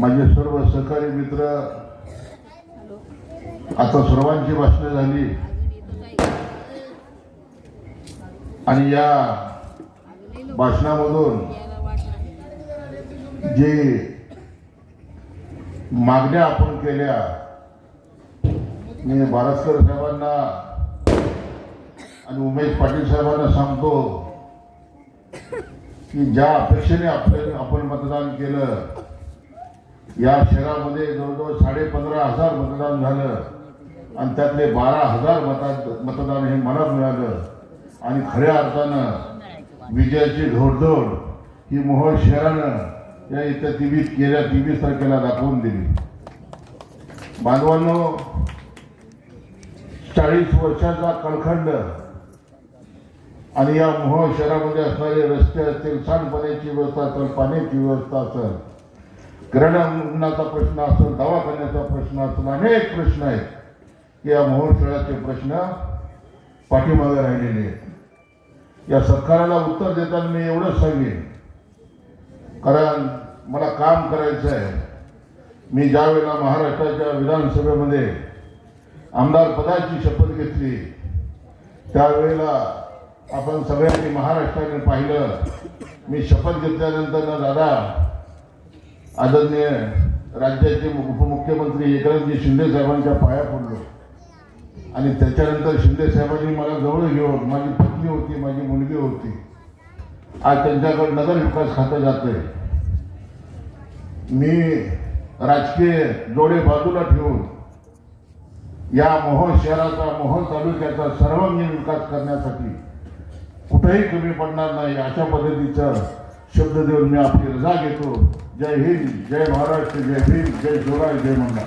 माझे सर्व सहकारी मित्र आता सर्वांची भाषणं झाली. आणि या भाषणामधून जे मागण्या आपण केल्या मी भारतकर साहेबांना आणि उमेश पाटील साहेबांना सांगतो की ज्या अपेक्षेने आपले आपण मतदान केलं या शहरामध्ये जवळजवळ साडे पंधरा हजार मतदान झालं आणि त्यातले बारा हजार मता मतदान हे मला मिळालं. आणि खऱ्या अर्थानं विजयाची घोडदौड ही मोहोळ शहरानं या येत्या तेवीस गेल्या तेवीस तारखेला दाखवून दिली. बांधवांनो चाळीस वर्षाचा कलखंड आणि या मोहोळ शहरामध्ये असणारे रस्ते असतील सांडपाण्याची व्यवस्था असेल पाण्याची व्यवस्था असेल ग्रहणाचा प्रश्न असेल दवाखान्याचा प्रश्न असेल अनेक प्रश्न आहेत. या मोहोळ शहराचे प्रश्न पाठीमागे राहिलेले आहेत. या सरकाराला उत्तर देताना मी एवढंच सांगेन. कारण मला काम करायचं आहे. मी ज्या वेळेला महाराष्ट्राच्या विधानसभेमध्ये आमदार पदाची शपथ घेतली त्यावेळेला आपण सगळ्यांनी महाराष्ट्राने पाहिलं. मी शपथ घेतल्यानंतर ना दादा आदरणीय राज्याचे उपमुख्यमंत्री एकनाथजी शिंदे साहेबांच्या पाया पडलो. आणि त्याच्यानंतर शिंदे साहेबांनी मला जवळ घेऊन माझी पत्नी होती माझी मुलगी होती आज त्यांच्याकडे नगर विकास खातं जातंय. मी राजकीय जोडे बाजूला ठेवून या मोहोळ शहराचा मोहोळ तालुक्याचा सर्वांगीण विकास करण्यासाठी कुठेही कमी पडणार नाही अशा पद्धतीचा शब्द देऊन मी आपली रजा घेतो जय हिंद जय महाराष्ट्र जय भीम जय जोराय जय मंगळ.